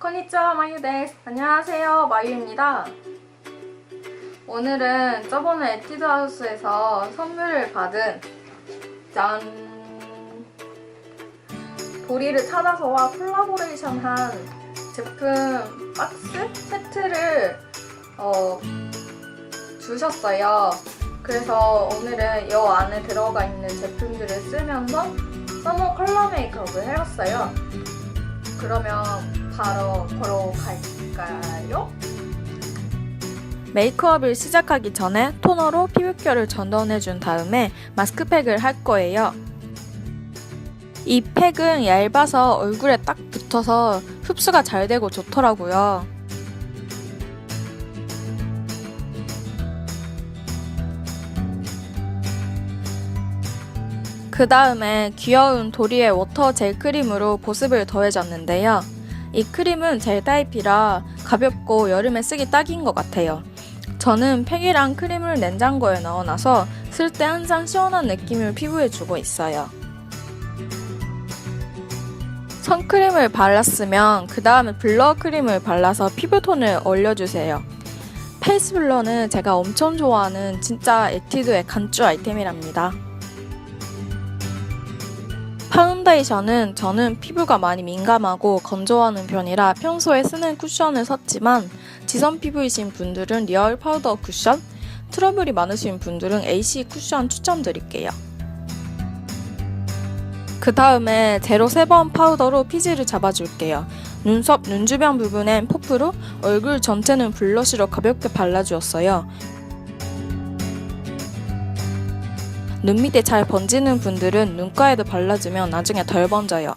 konnichiwa 마유 데스. 안녕하세요, 마유입니다. 오늘은 저번에 에티드 하우스에서 선물을 받은 짠 도리를 찾아서와 콜라보레이션한 제품 박스 세트를 어, 주셨어요. 그래서 오늘은 이 안에 들어가 있는 제품들을 쓰면서 서머 컬러 메이크업을 해봤어요. 그러면 바로 보러 갈까요? 메이크업을 시작하기 전에 토너로 피부결을 전원해준 다음에 마스크팩을 할 거예요. 이 팩은 얇아서 얼굴에 딱 붙어서 흡수가 잘 되고 좋더라고요. 그 다음에 귀여운 도리의 워터 젤 크림으로 보습을 더해줬는데요. 이 크림은 젤 타입이라 가볍고 여름에 쓰기 딱인 것 같아요. 저는 팩이랑 크림을 냉장고에 넣어놔서 쓸 때 항상 시원한 느낌을 피부에 주고 있어요. 선크림을 발랐으면 그 다음에 블러 크림을 발라서 피부톤을 올려주세요. 페이스 블러는 제가 엄청 좋아하는 진짜 에티드의 간주 아이템이랍니다. 파운데이션은 저는 피부가 많이 민감하고 건조하는 편이라 평소에 쓰는 쿠션을 샀지만 지선 피부이신 분들은 리얼 파우더 쿠션, 트러블이 많으신 분들은 AC 쿠션 추천드릴게요. 그 다음에 제로 세번 파우더로 피지를 잡아줄게요. 눈썹, 눈 주변 부분엔 퍼프로, 얼굴 전체는 블러쉬로 가볍게 발라주었어요. 눈 밑에 잘 번지는 분들은 눈가에도 발라주면 나중에 덜 번져요.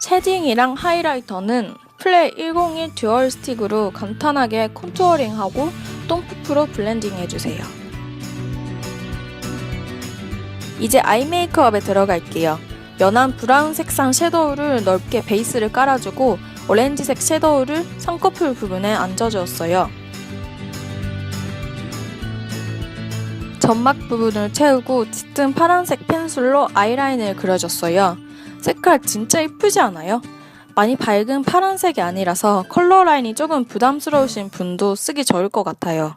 쉐딩이랑 하이라이터는 플레 101 듀얼 스틱으로 간단하게 컨투어링하고 똥푸프로 블렌딩 해주세요. 이제 아이 메이크업에 들어갈게요. 연한 브라운 색상 섀도우를 넓게 베이스를 깔아주고 오렌지색 섀도우를 쌍꺼풀 부분에 얹어주었어요. 점막 부분을 채우고 짙은 파란색 펜슬로 아이라인을 그려줬어요. 색깔 진짜 이쁘지 않아요? 많이 밝은 파란색이 아니라서 컬러 라인이 조금 부담스러우신 분도 쓰기 좋을 것 같아요.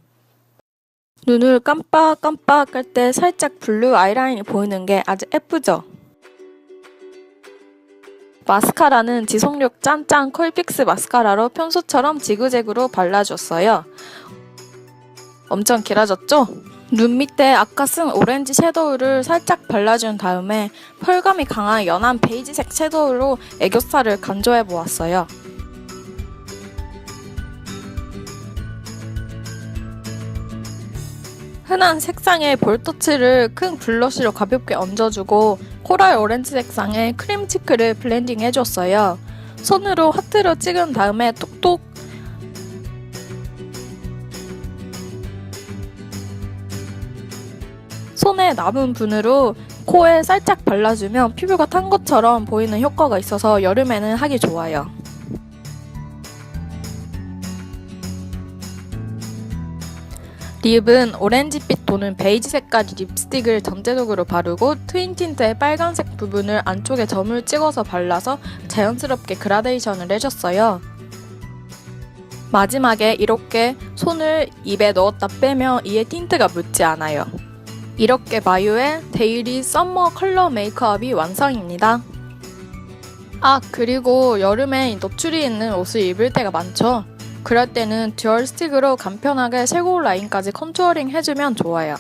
눈을 깜빡깜빡 할 때 살짝 블루 아이라인이 보이는 게 아주 예쁘죠? 마스카라는 지속력 짠짠 컬픽스 마스카라로 평소처럼 지그재그로 발라줬어요. 엄청 길어졌죠? 눈 밑에 아까 쓴 오렌지 섀도우를 살짝 발라준 다음에 펄감이 강한 연한 베이지색 섀도우로 애교살을 간조해 보았어요. 흔한 색상의 볼터치를 큰 블러쉬로 가볍게 얹어주고 코랄 오렌지 색상의 크림 치크를 블렌딩 해줬어요. 손으로 하트로 찍은 다음에 톡톡 손에 남은 분으로 코에 살짝 발라주면 피부가 탄 것처럼 보이는 효과가 있어서 여름에는 하기 좋아요. 립은 오렌지빛 도는 베이지 색깔 립스틱을 전체적으로 바르고 트윈 틴트의 빨간색 부분을 안쪽에 점을 찍어서 발라서 자연스럽게 그라데이션을 해줬어요. 마지막에 이렇게 손을 입에 넣었다 빼면 이에 틴트가 묻지 않아요. 이렇게 마유의 데일리 썸머 컬러 메이크업이 완성입니다. 아, 그리고 여름에 노출이 있는 옷을 입을 때가 많죠? 그럴 때는 듀얼 스틱으로 간편하게 쇄골 라인까지 컨투어링 해주면 좋아요.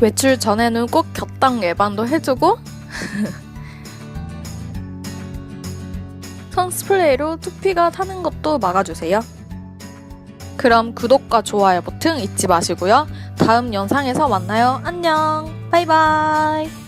외출 전에는 꼭 곁당 예방도 해주고 스프레이로 두피가 타는 것도 막아주세요. 그럼 구독과 좋아요 버튼 잊지 마시고요. 다음 영상에서 만나요. 안녕. 바이바이.